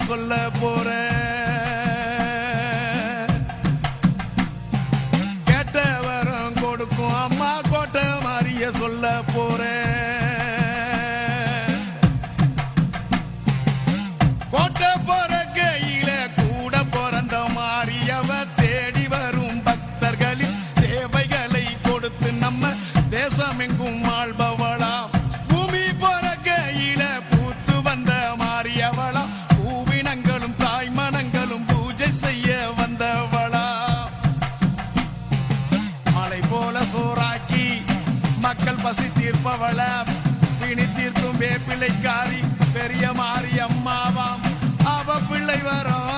சொல்ல போற கேட்ட வரம் கொடுக்கும் அம்மா கோட்டை மாறிய சொல்ல போறேன். கோட்டை போற கையில கூட பிறந்த மாறியவ தேடி வரும் பக்தர்களின் சேவைகளை கொடுத்து நம்ம தேசமெங்கும் மக்கள் பசி தீர்ப்பவள பிணி தீர்க்கும் வேப்பிள்ளைக்காரி பெரிய மாறி அம்மாவாம் அவ பிள்ளை வரும்.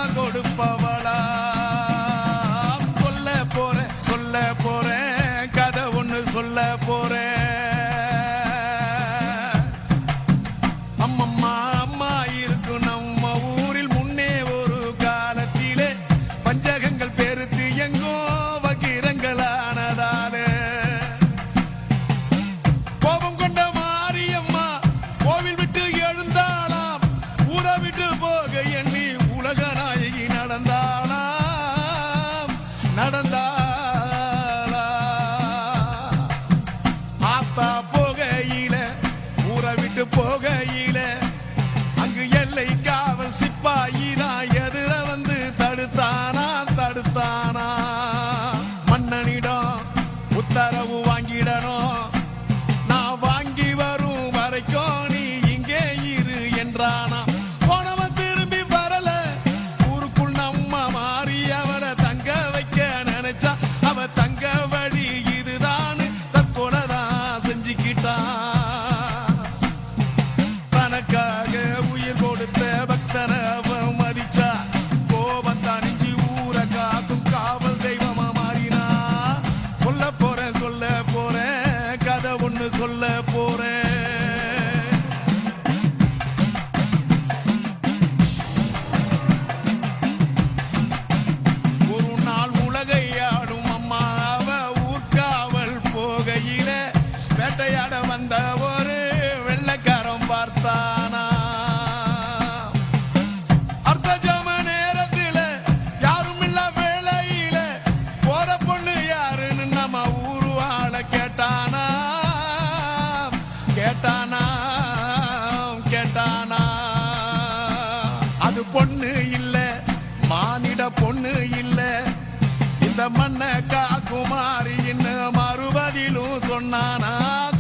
இந்த மண்ண காக்குமாரின்னு மறுபதிலும் சொன்னானா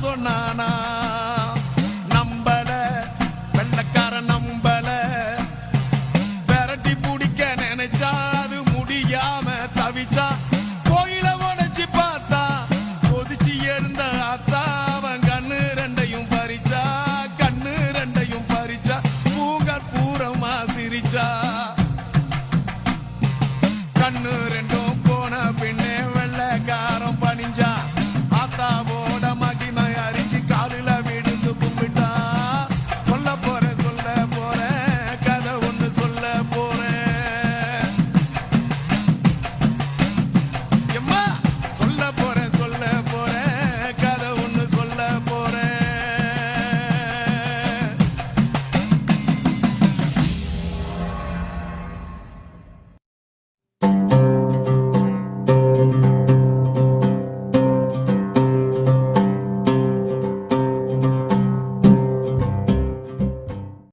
சொன்னானா? நம்பல வெள்ளக்கார நம்பல. விரட்டி பிடிக்க நினைச்சா அது முடியாம தவிச்சா கோயில உடைச்சு பார்த்தா கொதிச்சு எழுந்த அத்தா அவன் கண்ணு ரெண்டையும் பறிச்சா கண்ணு ரெண்டையும் பறிச்சா பூங்கற்பூரமா சிரிச்சா.